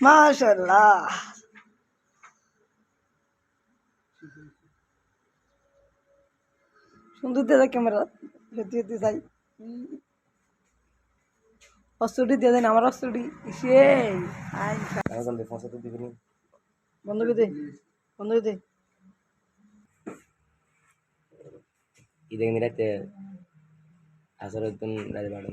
মাশাল্লাহ সুন্দর দিয়ে দেয় ক্যামেরা সত্যি সত্যি চাই অস্ত্রটি দিয়ে দেন আমার অস্ত্রটি সেই বন্ধ করে দে বন্ধ করে দে। ইদেন রাতে আসর একদম রাতে বাড়ান